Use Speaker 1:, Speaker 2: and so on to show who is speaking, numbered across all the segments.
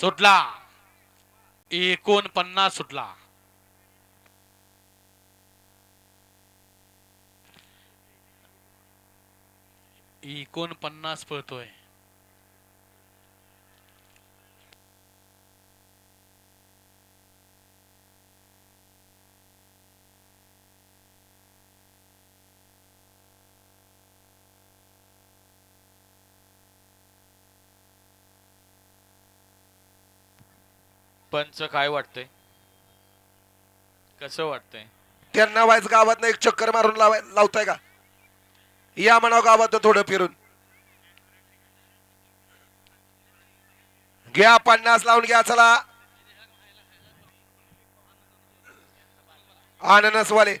Speaker 1: सुटला. एकोणपन्नास सुटला. एकोणपन्नास पळतोय.
Speaker 2: पंच काय वाटतंय? कसं वाटतंय?
Speaker 3: त्यांना व्हायचं गावात एक चक्कर मारून लावाय लावताय का? या म्हणा गावात थोडं फिरून. घ्या पन्नास लावून घ्या चला. आननसवाले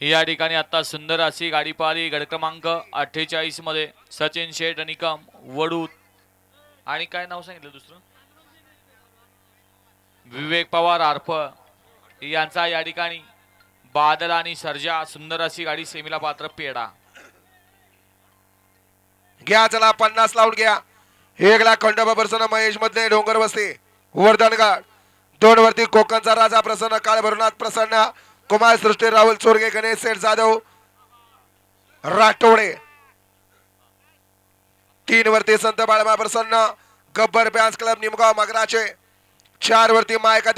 Speaker 2: या ठिकाणी आता सुंदर अशी गाडी पाहिली गड क्रमांक अठ्ठेचाळीसमध्ये सचिन शेठ निकम वडूद आणि काय नाव सांगितलं दुसरं? विवेक पवार आर्फ यांचा या ठिकाणी बादल आणि सर्जा सुंदर अशी गाडी सेमीला पात्र पेडा
Speaker 3: घ्या चला पन्नास लावून घ्या. एक लाख खंडोबा प्रसन्न महेश मधले डोंगर वस्ती वर्धनगड दोन वरती कोकणचा राजा प्रसन्न काळ भरुनाथ प्रसन्न कुमार सृष्टी राहुल चोरगे गणेश सेठ जाधव राठोडे. तीन वरती संत बाळमा प्रसन्न गब्बर बॅन्स क्लब निमगाव मगराचे. चार वरती मायका